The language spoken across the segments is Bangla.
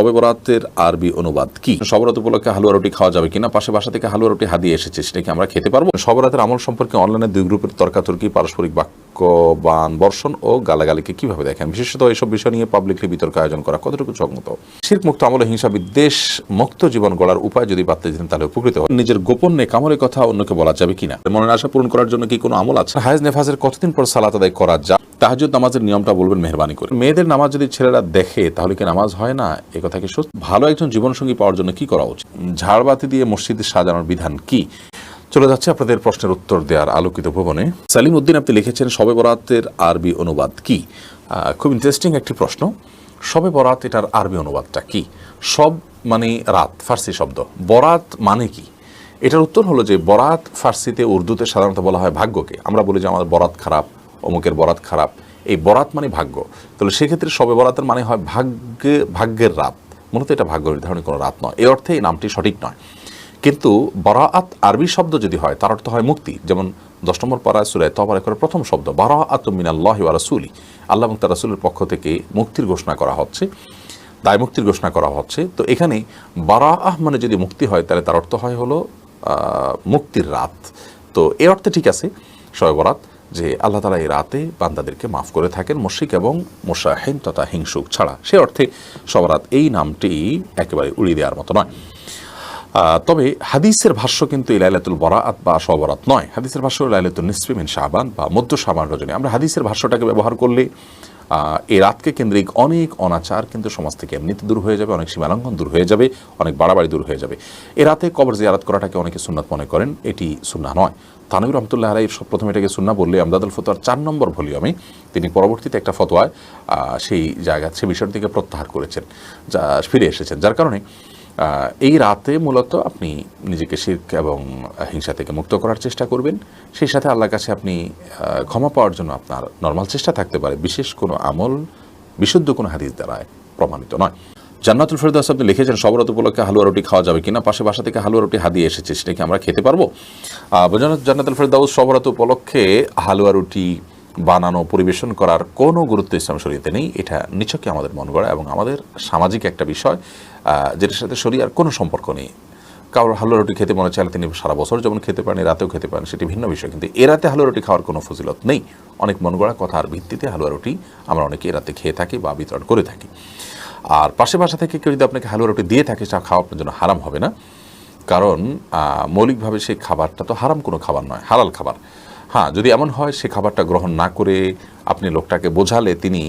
সবে বরাতের আরবি অনুবাদ কি? সবরাত উপলক্ষে হালুয়া রুটি খাওয়া যাবে কিনা? পাশে বাসা থেকে হালুয়া রুটি হাদিয়ে এসেছে, সেটা কি আমরা খেতে পারব? সবরাতের আমল সম্পর্কে অনলাইনে দুই গ্রুপের তর্কাতর্কি, পারস্পরিক বাক্যবান বর্ষণ ও গালাগালিকে কীভাবে দেখেন? বিশেষত এইসব বিষয় নিয়ে পাবলিকলি বিতর্ক আয়োজন করা কতটুকু চকমত শির মুক্ত আমলে হিংসা বিদ্বেষ, মুক্ত জীবন গড়ার উপায় যদি পারতে যেতেন তাহলে উপকৃত হয় নিজের গোপন নেক আমলের কথা অন্যকে বলা যাবে কিনা? মনের আশা পূরণ করার জন্য কি কোনো আমল আছে? হায়জ নেফাজের কতদিন পর সালাত আদায় করা যায়? তাহাজুদ নামাজের নিয়মটা বলবেন মেহরবানি করে। মেয়েদের নামাজ যদি ছেলেরা দেখে, তাহলে কি নামাজ হয় না? এ কথা কি সত্যি? ভালো একজন জীবনসঙ্গী পাওয়ার জন্য কি করা উচিত? ঝাড়বাতি দিয়ে মসজিদে সাজানোর বিধান কি? চলে যাচ্ছে আপনাদের প্রশ্নের উত্তর দেওয়ার আলোকিত ভবনে। সালিম উদ্দিন, আপনি লিখেছেন, শবে বরাতের আরবি অনুবাদ কি? খুব ইন্টারেস্টিং একটি প্রশ্ন। শবে বরাত, এটার আরবি অনুবাদটা কি? সব মানে রাত ফার্সি শব্দ। বরাত মানে কি? এটার উত্তর হলো যে, বরাত ফার্সিতে উর্দুতে সাধারণত বলা হয় ভাগ্যকে। আমরা বলি যে আমাদের বরাত খারাপ, অমুকের বরাত খারাপ। এই বরাত মানে ভাগ্য। তাহলে সেক্ষেত্রে সবে বরাতের মানে হয় ভাগ্যে, ভাগ্যের রাত। মূলত এটা ভাগ্য নির্ধারণের কোনো রাত নয়। এই অর্থে এই নামটি সঠিক নয়। কিন্তু বরাআত আরবি শব্দ যদি হয়, তার অর্থ হয় মুক্তি। যেমন দশ নম্বর পাড়ায় সুরায় তবার করে প্রথম শব্দ, বারাআত মিনাল্লাহ ওয়া রাসূলি। আল্লাহ এবং তার রাসূলের পক্ষ থেকে মুক্তির ঘোষণা করা হচ্ছে, দায় মুক্তির ঘোষণা করা হচ্ছে। তো এখানে বারাআহ মানে যদি মুক্তি হয়, তাহলে তার অর্থ হয় হলো মুক্তির রাত। তো এ অর্থে ঠিক আছে শবে বরাত, যে আল্লাহ তালা এই রাতে বান্দাদেরকে মাফ করে থাকেন, মুশরিক এবং মোশাহিন তথা হিংসুক ছাড়া। সে অর্থে সবরাত এই নামটি একেবারে উড়িয়ে দেওয়ার মতো নয়। তবে হাদিসের ভাষ্য কিন্তু এই লাইলাতুল বরাত বা সবরাত নয়। হাদিসের ভাষ্য লাইলাতুল নিসফি মিন শাবান বা মধ্য শাবান রজনী। আমরা হাদিসের ভাষ্যটাকে ব্যবহার করলে এই রাতকে কেন্দ্রিক অনেক অনাচার কিন্তু সমাজ থেকে এমনিতে দূর হয়ে যাবে, অনেক সীমালঙ্ঘন দূর হয়ে যাবে, অনেক বাড়াবাড়ি দূর হয়ে যাবে। এ রাতে কবর জিয়ারাত করাটাকে অনেকে সুন্নাত মনে করেন, এটি সুন্না নয়। তানবির রহমতুল্লাহ আলাই প্রথমে এটাকে সুন্না বললে আমদাদুল ফতোয়ার চার নম্বর ভলিউমে তিনি পরবর্তীতে একটা ফতোয়ায় সেই জায়গা, সে বিষয়ের দিকে প্রত্যাহার করেছেন, যা ফিরে এসেছেন। যার কারণে এই রাতে মূলত আপনি নিজেকে শির্ক এবং হিংসা থেকে মুক্ত করার চেষ্টা করবেন। সেই সাথে আল্লাহর কাছে আপনি ক্ষমা পাওয়ার জন্য আপনার নর্মাল চেষ্টা থাকতে পারে। বিশেষ কোনো আমল, বিশুদ্ধ কোনো হাদিস দ্বারায় প্রমাণিত নয়। জান্নাতুল ফেরদাস আপনি লিখেছেন, সবরত উপলক্ষে হালুয়া রুটি খাওয়া যাবে কিনা? পাশে বাসা থেকে হালুয়া রুটি হাদিয়ে এসেছে সেটা কি আমরা খেতে পারব। জান্নাতুল ফেরদাউস সবরত উপলক্ষে হালুয়া রুটি বানানো, পরিবেশন করার কোনো গুরুত্ব ইসলাম শরীয়তে নেই। এটা নিছকই আমাদের মন গড়া এবং আমাদের সামাজিক একটা বিষয় যেটার সাথে শরিয়ার কোনো সম্পর্ক নেই। কারোর হালুয়া রুটি খেতে মনে চাইলে তিনি সারা বছর যেমন খেতে পারেন, রাতেও খেতে পারেন, সেটি ভিন্ন বিষয়। কিন্তু এ রাতে হালুয়া রুটি খাওয়ার কোনো ফজিলত নেই। অনেক মন গড়া কথার ভিত্তিতে হালুয়া রুটি আমরা অনেকে এ রাতে খেয়ে থাকি বা বিতরণ করে থাকি। আর পাশে বাসা থেকে কেউ যদি আপনাকে হালুয়া রুটি দিয়ে থাকে তা খাওয়া আপনার জন্য হারাম হবে না। কারণ মৌলিকভাবে সেই খাবারটা তো হারাম কোনো খাবার নয়, হালাল খাবার। হ্যাঁ যদি এমন হয়, সে খাবারটা গ্রহণ না করে আপনি লোকটাকে বোঝালে তিনি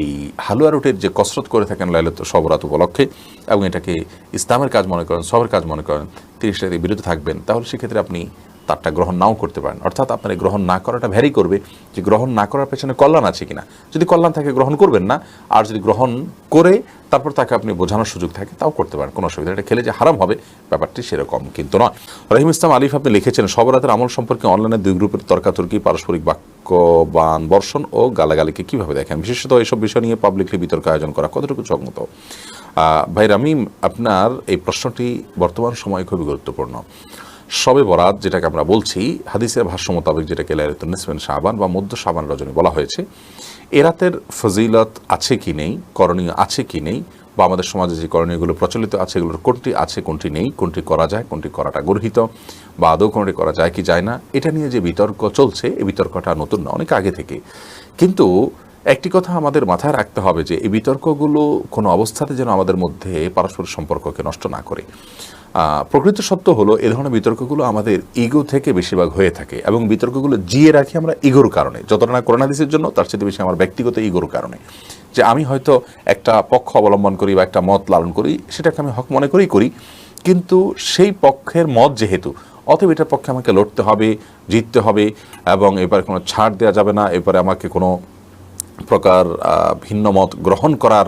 এই হালুয়া রুটের যে কসরত করে থাকেন লাইলত সবরাত উপলক্ষে এবং এটাকে ইসলামের কাজ মনে করেন, সবের কাজ মনে করেন তিনি সেটাতে বিরত থাকবেন, তাহলে সেক্ষেত্রে আপনি তারটা গ্রহণ নাও করতে পারেন। অর্থাৎ আপনার এই গ্রহণ না করাটা ভ্যারি করবে যে গ্রহণ না করার পেছনে কল্যাণ আছে কিনা। যদি কল্যাণ থাকে গ্রহণ করবেন না। আর যদি গ্রহণ করে তারপর তাকে আপনি বোঝানোর সুযোগ থাকে তাও করতে পারেন কোনো অসুবিধা এটা খেলে যে হারাম হবে ব্যাপারটি সেরকম কিন্তু নয়। রহিম ইসলাম আলিফ আপনি লিখেছেন সবরাতের আমল সম্পর্কে অনলাইনে দুই গ্রুপের তর্কাতর্কি পারস্পরিক বাক্যবান বর্ষণ ও গালাগালিকে কীভাবে দেখেন? বিশেষত এইসব বিষয় নিয়ে পাবলিকলি বিতর্ক আয়োজন করা কতটুকু আহ, ভাই রামিম আপনার এই প্রশ্নটি বর্তমান সময়ে খুবই গুরুত্বপূর্ণ। সবে বরাত, যেটাকে আমরা বলছি, হাদিসের ভাষ্য মোতাবেক যেটাকে লাইলাতুন নিসফিন শাবান বা মধ্য শাবান রজনী বলা হয়েছে, এ রাতের ফজিলত আছে কি নেই, করণীয় আছে কি নেই, বা আমাদের সমাজে যে করণীয়গুলো প্রচলিত আছে, এগুলোর কোনটি আছে, কোনটি নেই, কোনটি করা যায়, কোনটি করাটা গর্হিত, বা আদৌ কোনটি করা যায় কি যায় না, এটা নিয়ে যে বিতর্ক চলছে এই বিতর্কটা নতুন না, অনেক আগে থেকে। কিন্তু একটি কথা আমাদের মাথায় রাখতে হবে যে এই বিতর্কগুলো কোনো অবস্থাতে যেন আমাদের মধ্যে পারস্পরিক সম্পর্ককে নষ্ট না করে। প্রকৃত সত্য হলো এ ধরনের বিতর্কগুলো আমাদের ইগো থেকে বেশিরভাগ হয়ে থাকে এবং বিতর্কগুলো জিয়ে রাখি আমরা ইগোর কারণে। যতটা না করোনাদিসের জন্য, তার চেয়ে বেশি আমার ব্যক্তিগত ইগোর কারণে। যে আমি হয়তো একটা পক্ষ অবলম্বন করি বা একটা মত লালন করি, সেটাকে আমি হক মনে করেই করি, কিন্তু সেই পক্ষের মত যেহেতু, অতএব এটার পক্ষে আমাকে লড়তে হবে, জিততে হবে এবং এবার কোনো ছাড় দেওয়া যাবে না এবারে আমাকে কোনো প্রকার ভিন্ন মত গ্রহণ করার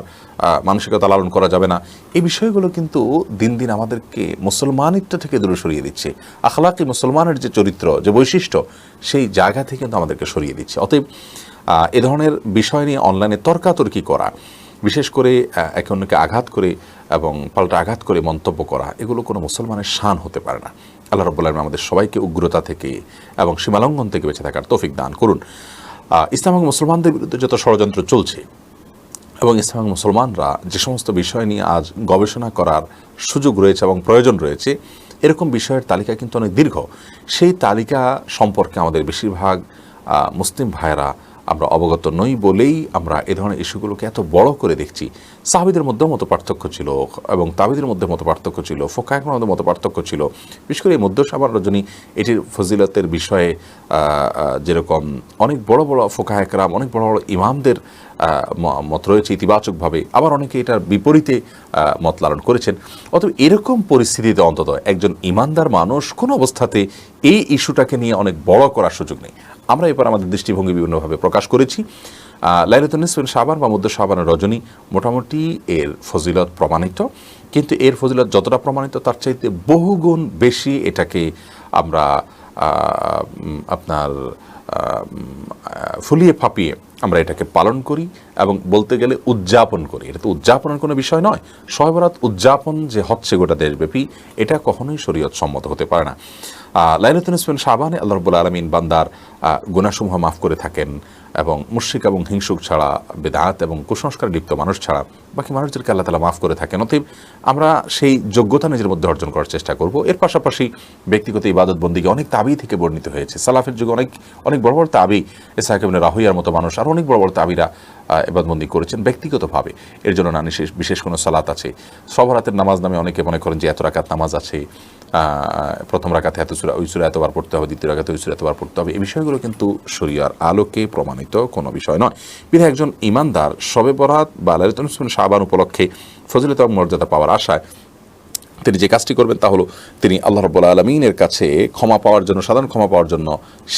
মানসিকতা লালন করা যাবে না। এই বিষয়গুলো কিন্তু দিন দিন আমাদেরকে মুসলমানিত্ব থেকে দূরে সরিয়ে দিচ্ছে। আখলাকি মুসলমানের যে চরিত্র, যে বৈশিষ্ট্য, সেই জায়গা থেকে কিন্তু আমাদেরকে সরিয়ে দিচ্ছে। অতএব এ ধরনের বিষয় নিয়ে অনলাইনে তর্কাতর্কি করা, বিশেষ করে একে অন্যকে আঘাত করে এবং পাল্টা আঘাত করে মন্তব্য করা, এগুলো কোনো মুসলমানের শান হতে পারে না। আল্লাহ রব্বুল্লাহ আমাদের সবাইকে উগ্রতা থেকে এবং সীমালঙ্ঘন থেকে বেঁচে থাকার তৌফিক দান করুন। ইসলাম এবং মুসলমানদের বিরুদ্ধে যত ষড়যন্ত্র চলছে এবং ইসলাম মুসলমানরা যে সমস্ত বিষয় নিয়ে আজ গবেষণা করার সুযোগ রয়েছে এবং প্রয়োজন রয়েছে, এরকম বিষয়ের তালিকা কিন্তু অনেক দীর্ঘ। সেই তালিকা সম্পর্কে আমাদের বেশিরভাগ মুসলিম ভাইয়েরা আমরা অবগত নই বলেই আমরা এ ধরনের ইস্যুগুলোকে এত বড় করে দেখছি। সাহাবিদের মধ্যেও মতো পার্থক্য ছিল এবং তাবিদের মধ্যে মতো পার্থক্য ছিল ফোকায়কের মধ্যে মতো পার্থক্য ছিল। বিশেষ করে এই মধ্য রজনী, এটির ফজিলতের বিষয়ে যেরকম অনেক বড় বড় ফোকায়করাম অনেক বড় বড় ইমামদের মত রয়েছে ইতিবাচকভাবে, আবার অনেকে এটার বিপরীতে মত লালন করেছেন। অতএব এরকম পরিস্থিতিতে অন্তত একজন ইমানদার মানুষ কোনো অবস্থাতে এই ইস্যুটাকে নিয়ে অনেক বড় করার সুযোগ নেই। আমরা এবার আমাদের দৃষ্টিভঙ্গি বিভিন্নভাবে প্রকাশ করেছি। লাইলাতুনিসবিন সাবান বা মধ্য সাবানের রজনী মোটামুটি এর ফজিলত প্রমাণিত। কিন্তু এর ফজিলত যতটা প্রমাণিত তার চাইতে বহুগুণ বেশি এটাকে আমরা আপনার ফুলিয়ে ফাঁপিয়ে আমরা এটাকে পালন করি এবং বলতে গেলে উদযাপন করি। এটা তো উদযাপনের কোনো বিষয় নয়। শয়বরাত উদযাপন যে হচ্ছে গোটা দেশব্যাপী, এটা কখনোই শরীয়ত সম্মত হতে পারে না। লাইলাতুন ইসমিন শাহবানে আল্লাহ রবুল আলমিন বান্দার গুণাসমূহ মাফ করে থাকেন এবং মুশ্রিক এবং হিংসুক ছাড়া বেদাত এবং কুসংস্কার লিপ্ত মানুষ ছাড়া বাকি মানুষদেরকে আল্লাহ তালা মাফ করে থাকেন, অতএব আমরা সেই যোগ্যতা নিজের মধ্যে অর্জন করার চেষ্টা করব। এর পাশাপাশি ব্যক্তিগত ইবাদত বন্দিকে অনেক তাবি থেকে বর্ণিত হয়েছে। সালাফের যুগে অনেক অনেক বড় বড় তাবি এসাহেবেন রাহুইয়ার মতো মানুষ, আর অনেক বড় বড় তাবিরা এবাদবন্দি করেছেন ব্যক্তিগতভাবে। এর জন্য না বিশেষ বিশেষ কোনো সালাত আছে। সবরাতের নামাজ নামে অনেকে মনে করেন যে এত রাকাত নামাজ আছে প্রথম রাকাতে এত সুরা, ওই সুরা এতবার পড়তে হবে, দ্বিতীয় রাকাতে ওই সুরা এতবার পড়তে হবে। এই বিষয়গুলো কিন্তু শরিয়ার আলোকে প্রমাণিত কোনো বিষয় নয়। বিধায় একজন ইমানদার সবে বরাত বা লালিত শাহবান উপলক্ষে ফজিলত মর্যাদা পাওয়ার আশায় তিনি যে কাজটি করবেন তা হলো তিনি আল্লাহ রব আলমিনের কাছে ক্ষমা পাওয়ার জন্য, সাধারণ ক্ষমা পাওয়ার জন্য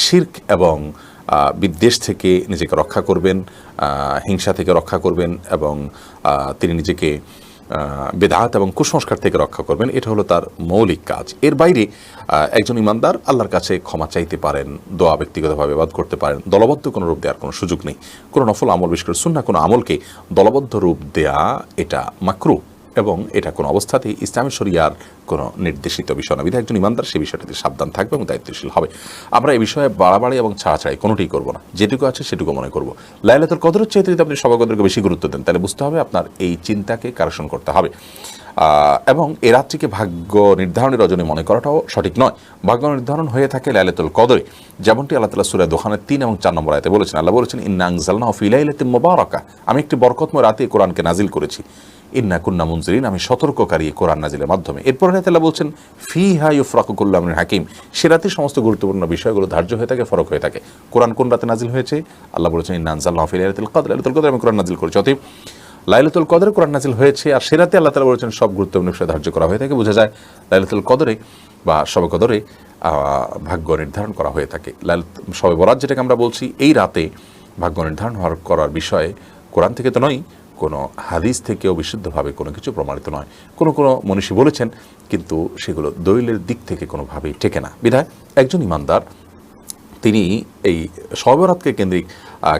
শির্ক এবং বিদ্বেষ থেকে নিজেকে রক্ষা করবেন হিংসা থেকে রক্ষা করবেন এবং তিনি নিজেকে বেদাত এবং কুসংস্কার থেকে রক্ষা করবেন। এটা হলো তার মৌলিক কাজ। এর বাইরে একজন ইমানদার আল্লাহর কাছে ক্ষমা চাইতে পারেন, দোয়া ব্যক্তিগতভাবে বাদ করতে পারেন। দলবদ্ধ কোনো রূপ দেওয়ার কোনো সুযোগ নেই। কোনো নফল আমল, বিশেষ করে সুন্না কোনো আমলকে দলবদ্ধ রূপ দেয়া এটা মাকরু এবং এটা কোনো অবস্থাতেই ইসলামী শরিয়ার কোনো নির্দেশিত বিষয় না। বিধায় একজন ইমানদার সেই বিষয়টিতে সাবধান থাকবে এবং দায়িত্বশীল হবে। আমরা এই বিষয়ে বাড়াবাড়ি এবং ছাড়াছাড়ি কোনোটিই করব না। যেটুকু আছে সেটুকু মনে করব। লাইলাতুল কদরের চাইতে যদি আপনি সভাগতকে বেশি গুরুত্ব দেন, তাহলে বুঝতে হবে আপনার এই চিন্তাকে কারেকশন করতে হবে। এবং এ রাত্রিকে ভাগ্য নির্ধারণের রজনী মনে করাটাও সঠিক নয়। ভাগ্য নির্ধারণ হয়ে থাকে লাইলাতুল কদরে। যেমনটি আল্লাহ তালা সুরায় দোকানের তিন এবং চার নম্বর আয়তে বলেছেন, আল্লাহ বলেছেন ইন্নাংজালনা ফিলাইলাতে মোবারকা। আমি একটি বরকতময় রাতে কোরআনকে নাজিল করেছি। ইন্না কুন্না মুনজিরিন, আমি সতর্ককারী কোরআন নাজিলের মাধ্যমে। এরপর আল্লাহ বলছেন ফি হাই ফরাকুল্লামিন হাকিম। সে রাতে সমস্ত গুরুত্বপূর্ণ বিষয়গুলো ধার্য হয়ে থাকে, ফরক হয়ে থাকে। কোরআন কোন রাতে নাজিল হয়েছে? আল্লাহ বলেছেন, ইন্না আনজাল্লাহ ফিলাইলাতুল কদর। লাইলাতুল কদর আমি কোরআন নাজিল করেছি। অতএব লাইলাতুল কদর কোরআন নাজিল হয়েছে, আর সে রাতে আল্লাহ তালা বলেছেন, সব গুরুত্বপূর্ণ বিষয় ধার্য করা হয়ে থাকে, বোঝা যায়। লাইলাতুল কদরে বা সবে কদরে ভাগ্য নির্ধারণ করা হয়ে থাকে। লাইলাত, সবে বরাত যেটাকে আমরা বলছি, এই রাতে ভাগ্য নির্ধারণ হওয়ার করার বিষয়ে কোরআন থেকে তো নয় কোনো হাদিস থেকেও বিশুদ্ধভাবে কোনো কিছু প্রমাণিত নয়। কোনো কোনো মনীষী বলেছেন, কিন্তু সেগুলো দলিলের দিক থেকে কোনোভাবেই টেকে না। বিধায় একজন ইমানদার, তিনি এই সর্বরাতকে কেন্দ্রিক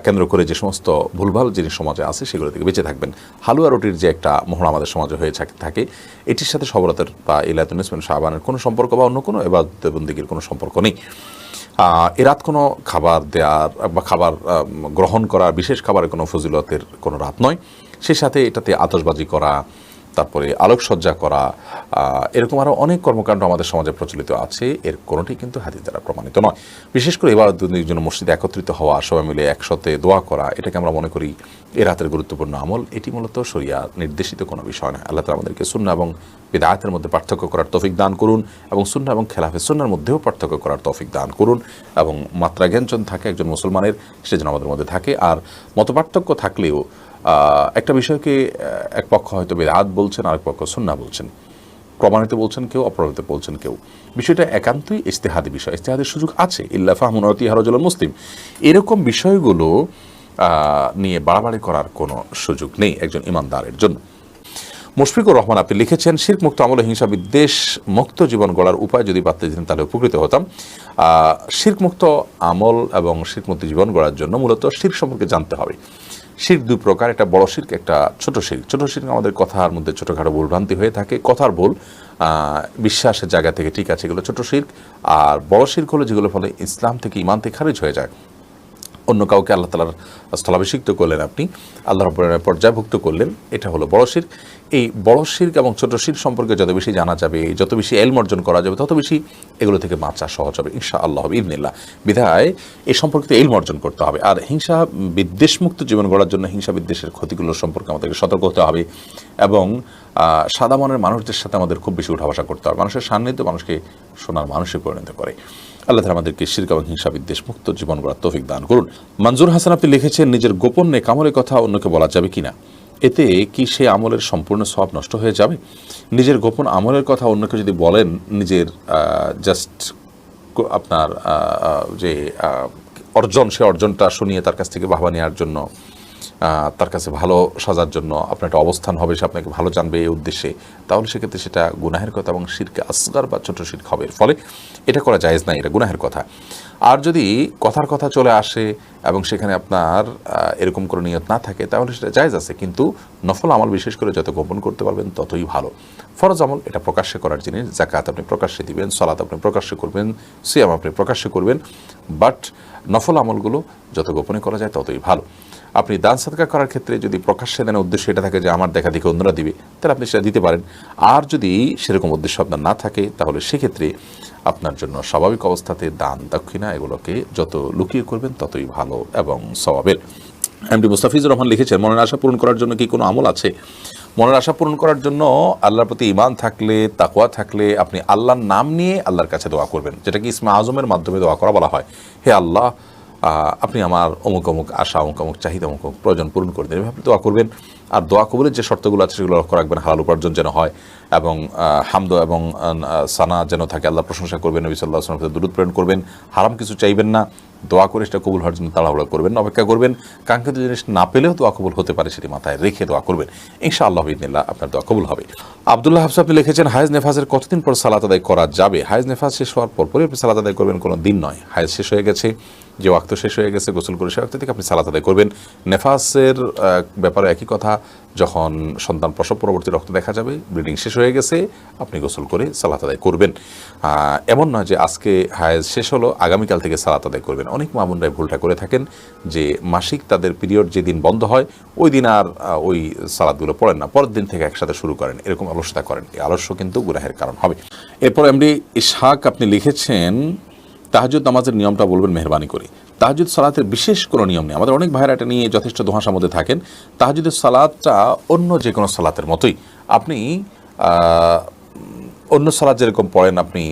কেন্দ্র করে যে সমস্ত ভুলভাল জিনিস সমাজে আছে সেগুলো থেকে বেঁচে থাকবেন। হালুয়া রুটির যে একটা মোহর আমাদের সমাজে হয়ে থাকে এটির সাথে সবরাতের বা ইলাতুন ইসমিন শাহবানের কোনো সম্পর্ক বা অন্য কোনো এবার দেবন্দিগির কোনো সম্পর্ক নেই। আহ, এ রাত কোনো খাবার দেওয়ার বা খাবার গ্রহণ করা বিশেষ খাবারের কোনো ফজিলতের কোনো রাত নয়। সেই সাথে এটাতে আতসবাজি করা তারপরে আলোকসজ্জা করা এরকম আরও অনেক কর্মকাণ্ড আমাদের সমাজে প্রচলিত আছে। এর কোনোটি কিন্তু হাদিস দ্বারা প্রমাণিত নয়। বিশেষ করে এবার জন্য মসজিদে একত্রিত হওয়া, সবাই মিলে একসাথে দোয়া করা, এটাকে আমরা মনে করি এ রাতের গুরুত্বপূর্ণ আমল। এটি মূলত শরিয়া নির্দেশিত কোনো বিষয় নয়। আল্লাহ তালা আমাদেরকে শূন্য এবং বিদায়তের মধ্যে পার্থক্য করার তৌফিক দান করুন এবং শূন্য এবং খেলাফে সুন্নার মধ্যেও পার্থক্য করার তৌফিক দান করুন এবং মাত্রা জ্ঞানজন থাকে একজন মুসলমানের, সে যেন আমাদের মধ্যে থাকে। আর মতপার্থক্য থাকলেও একটা বিষয়কে এক পক্ষ হয়তো বেদাত বলছেন, আরেক পক্ষ সুন্না বলছেন। প্রমাণিত বলছেন কেউ, অপ্রমাণিত বলছেন কেউ। বিষয়টা একান্তই ইস্তেহাদি বিষয়। ইস্তেহাদের সুযোগ আছে। ইল্লা ফাহমুনতি হারজুল মুসলিম। এরকম বিষয়গুলো নিয়ে বাড়াবাড়ি করার কোনো সুযোগ নেই একজন ইমানদারের জন্য। মুশফিকুর রহমান আপনি লিখেছেন, শির্ক মুক্ত আমলে হিংসা বিদ্বেষ মুক্ত জীবন গড়ার উপায় যদি বাড়তে দিতেন, তাহলে উপকৃত হতাম। শির্ক মুক্ত আমল এবং শির্ক মুক্ত জীবন গড়ার জন্য মূলত শির্ক সম্পর্কে জানতে হবে। শির্ক দুই প্রকার, একটা বড় শির্ক একটা ছোট শির্ক ছোট শির্ক আমাদের কথার মধ্যে ছোটোখাটো ভুলভ্রান্তি হয়ে থাকে, কথার ভুল বিশ্বাসের জায়গা থেকে ঠিক আছে এগুলো ছোট শির্ক আর বড় শির্ক হলো যেগুলো ফলে ইসলাম থেকে ইমান থেকে খারিজ হয়ে যায়। অন্য কাউকে আল্লাহ তালার স্থলাভিষিক্ত করলেন আপনি, আল্লাহ পর্যায়ভুক্ত করলেন, এটা হলো বড় শির এই বড় শির্ক এবং ছোট শির সম্পর্কে যত বেশি জানা যাবে, যত বেশি এলম অর্জন করা যাবে, তত বেশি এগুলো থেকে বাঁচা সহজ হবে ইনশা আল্লাহ হবে ইদনিল্লাহ বিধায় এই সম্পর্কিত এলম অর্জন করতে হবে। আর হিংসা বিদ্বেষমুক্ত জীবন গড়ার জন্য হিংসা বিদ্বেষের ক্ষতিগুলো সম্পর্কে আমাদেরকে সতর্ক হতে হবে এবং সাদা মনের মানুষদের সাথে আমাদের খুব বেশি উঠাবাসা করতে হবে। মানুষের সান্নিধ্য মানুষকে সোনার মানুষে পরিণত করে। আল্লাহ আমাদেরকে শিরক এবং হিংসা বিদ্বেষ মুক্ত জীবন গড়ার তৌফিক দান করুন। মঞ্জুর হাসান আপনি লিখেছেন, নিজের গোপন নেক আমলের কথা অন্যকে বলা যাবে কিনা? এতে কি সে আমলের সম্পূর্ণ সব নষ্ট হয়ে যাবে? নিজের গোপন আমলের কথা অন্যকে যদি বলেন, নিজের জাস্ট আপনার যে অর্জন, সে অর্জনটা শুনিয়ে তার কাছ থেকে বাহবা নেওয়ার জন্য তার কাছে ভালো সাজার জন্য আপনার একটা অবস্থান হবে, সে আপনাকে ভালো জানবে এই উদ্দেশ্যে। তাহলে সেক্ষেত্রে সেটা গুনাহের কথা এবং শিরকে আসগার বা ছোট শির্ক হবে। ফলে এটা করা জায়েজ নাই এটা গুনাহের কথা। আর যদি কথার কথা চলে আসে এবং সেখানে আপনার এরকম করে নিয়ত না থাকে, তাহলে সেটা জায়েজ আছে। কিন্তু নফল আমল বিশেষ করে যত গোপন করতে পারবেন, ততই ভালো। ফরজ আমল এটা প্রকাশ্যে করার জিনিস জাকাত আপনি প্রকাশ্যে দিবেন, সলাত আপনি প্রকাশ্যে করবেন, সিয়াম আপনি প্রকাশ্যে করবেন। বাট নফল আমলগুলো যত গোপনে করা যায় ততই ভালো। আপনি দান সাদকা করার ক্ষেত্রে যদি প্রকাশ্যে দেন, উদ্দেশ্য এটা থাকে যে আমার দেখা দেখে অন্যরা দিবে, তাহলে আপনি সেটা দিতে পারেন। আর যদি সেরকম উদ্দেশ্য আপনার না থাকে, তাহলে সেক্ষেত্রে আপনার জন্য স্বাভাবিক অবস্থাতে দান দক্ষিণা এগুলোকে যত লুকিয়ে করবেন, ততই ভালো এবং স্বভাবের। এমডি মুস্তাফিজুর রহমান লিখেছেন, মনের আশা পূরণ করার জন্য কি কোনো আমল আছে? মনের আশা পূরণ করার জন্য আল্লাহর প্রতি ইমান থাকলে, তাকওয়া থাকলে আপনি আল্লাহর নাম নিয়ে আল্লাহর কাছে দোয়া করবেন, যেটাকে ইসমা আজমের মাধ্যমে দোয়া করা বলা হয়। হে আল্লাহ আপনি আমার অমুক অমুক আশা, অমুক অমুক চাহিদা, অমুক অমুক প্রয়োজন পূরণ করে দেবেন। এভাবে দোয়া করবেন। আর দোয়া কবুলের যে শর্তগুলো আছে সেগুলো লক্ষ্য রাখবেন, হালাল উপার্জন যেন হয় এবং হামদ এবং সানা যেন থাকে। আল্লাহ প্রশংসা করবেন, নবী সাল্লাহ আসলামের দূরত প্রেরণ করবেন। হারাম কিছু চাইবেন না। দোয়া করে সেটা কবুল হওয়ার জন্য তাড়াহুড়া করবেন, অপেক্ষা করবেন। কাঙ্ক্ষিত জিনিস না পেলেও দোয়া কবুল হতে পারে, সেটি মাথায় রেখে দোয়া করবেন। ইনশা আল্লাহ ইদিনিল্লাহ আপনার দোয়া কবুল হবে। আবদুল্লাহ হাফসা, আপনি লিখেছেন, হায়েজ নেফাজের কতদিন পর সালাত আদায় করা যাবে? হায়েজ নেফাজ শেষ হওয়ার পর পরপরই আপনি সালাত আদায় করবেন, কোনো দিন নয়। হায়েজ শেষ হয়ে গেছে, যে ওয়াক্ত শেষ হয়ে গেছে, গোসল করে সে ওয়াক্ত থেকে আপনি সালাত আদায় করবেন। নেফাসের ব্যাপারে একই কথা যখন সন্তান প্রসব পরবর্তী রক্ত দেখা যাবে, ব্লিডিং শেষ হয়ে গেছে, আপনি গোসল করে সালাত আদায় করবেন। এমন নয় যে আজকে হায়েজ শেষ হলো, আগামীকাল থেকে সালাত আদায় করবেন। অনেক মামুনরাই ভুলটা করে থাকেন যে মাসিক তাদের পিরিয়ড যেদিন বন্ধ হয়, ওই দিন আর ওই সালাদগুলো পড়েন না। পরের দিন থেকে একসাথে শুরু করেন। এরকম অলসতা করেন। এই আলস্য কিন্তু গুনাহের কারণ হবে। এরপর এমডি ইশাক আপনি লিখেছেন তাহাজুদ নামাজের নিয়মটা বলবেন মেহরবানি করে। তাহাজুদ সালাতের বিশেষ কোনো নিয়ম নেই। আমাদের অনেক ভাইরা এটা নিয়ে যথেষ্ট ধোঁয়াশার মধ্যে থাকেন। তাহাজুদের সালাদটা অন্য যে কোনো সালাতের মতোই। আপনি অন্য সালাদ যেরকম পড়েন, আপনি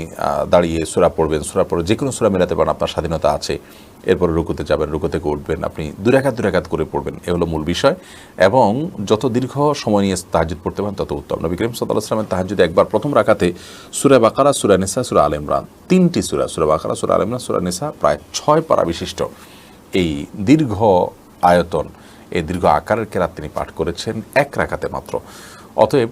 দাঁড়িয়ে সুরা পড়বেন, সুরা পড়ে যে কোনো সুরা মেলাতে পারেন, আপনার স্বাধীনতা আছে। এরপর রুকুতে যাবেন রুকু থেকে উঠবেন। আপনি দুরাকাত দুরাকাত করে পড়বেন। এ হলো মূল বিষয়। এবং যত দীর্ঘ সময় নিয়ে তাহাজুদ পড়তে পারেন, তত উত্তম। নবী করিম সাল্লাহ সাল্লামের তাহাজুদ একবার প্রথম রাখাতে সুরা বাকারা, সুরা নেসা, সুরা আল ইমরান, তিনটি সুরা সুরা বাকারা, সুরা আল ইমরান, সুরা নেসা, প্রায় ছয় পারা বিশিষ্ট এই দীর্ঘ আয়তন, এই দীর্ঘ আকারের কেরাত তিনি পাঠ করেছেন এক রাখাতে মাত্র। অতএব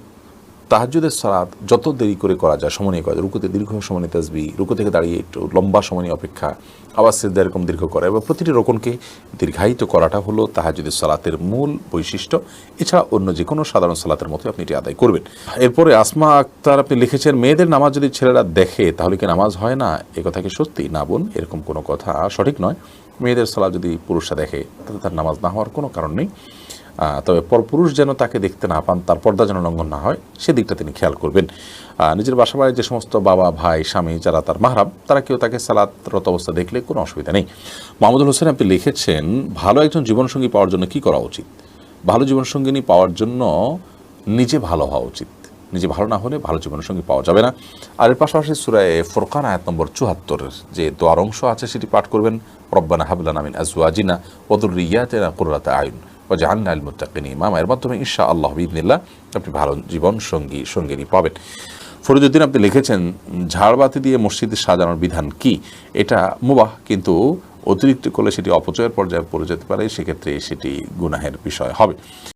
তাহাজুদের সালাত যত দেরি করে করা যায় সময় করা যায়। রুকুতে দীর্ঘ সময় তাজবি রুকু থেকে দাঁড়িয়ে একটু লম্বা সময় নিয়ে অপেক্ষা আবার সিদ্ধা এরকম দীর্ঘ করা। এবং প্রতিটি রোকনকে দীর্ঘায়িত করাটা হলো তাহাজুদের সালাতের মূল বৈশিষ্ট্য। এছাড়া অন্য যে কোনো সাধারণ সালাতের মতো আপনি এটি আদায় করবেন। এরপরে আসমা আক্তার, আপনি লিখেছেন, মেয়েদের নামাজ যদি ছেলেরা দেখে, তাহলে কি নামাজ হয় না? এ কথা কি সত্যি? না বোন, এরকম কোনো কথা সঠিক নয়। মেয়েদের সালাত যদি পুরুষরা দেখে, তাহলে তার নামাজ না হওয়ার কোনো কারণ নেই। তবে পরপুরুষ যেন তাকে দেখতে না পান, তার পর্দা যেন লঙ্ঘন না হয়, সেদিকটা তিনি খেয়াল করবেন। নিজের বাসা বাড়ির যে সমস্ত বাবা, ভাই, স্বামী যারা তার মাহরাম তারা কেউ তাকে সালাতরত অবস্থা দেখলে কোনো অসুবিধা নেই। মাহমুদুল হোসেন, আপনি লিখেছেন, ভালো একজন জীবনসঙ্গী পাওয়ার জন্য কি করা উচিত? ভালো জীবনসঙ্গিনী পাওয়ার জন্য নিজে ভালো হওয়া উচিত। নিজে ভালো না হলে ভালো জীবনসঙ্গী পাওয়া যাবে না। আর এর পাশাপাশি সুরায় ফোরকান, আয়াত নম্বর চুয়াত্তরের যে দোয়ার অংশ আছে, সেটি পাঠ করবেন। রব্বানা হাবলানা মিন আজওয়াজিনা ওদুরিয়াতেনা কুররাতা আয়ুন ওয়াজআলনা আল মুত্তাকিন ইমামা। এর মাধ্যমে ইনশা আল্লাহ বিদিনিল্লাহ আপনি ভালো জীবন সঙ্গী, সঙ্গিনী পাবেন। ফরিদুদ্দিন, আপনি লিখেছেন, ঝাড়বাতি দিয়ে মসজিদ সাজানোর বিধান কি? এটা মুবাহ, কিন্তু অতিরিক্ত করলে সেটি অপচয়ের পর্যায়ে পড়ে যেতে পারে, সেক্ষেত্রে সেটি গুনাহের বিষয় হবে।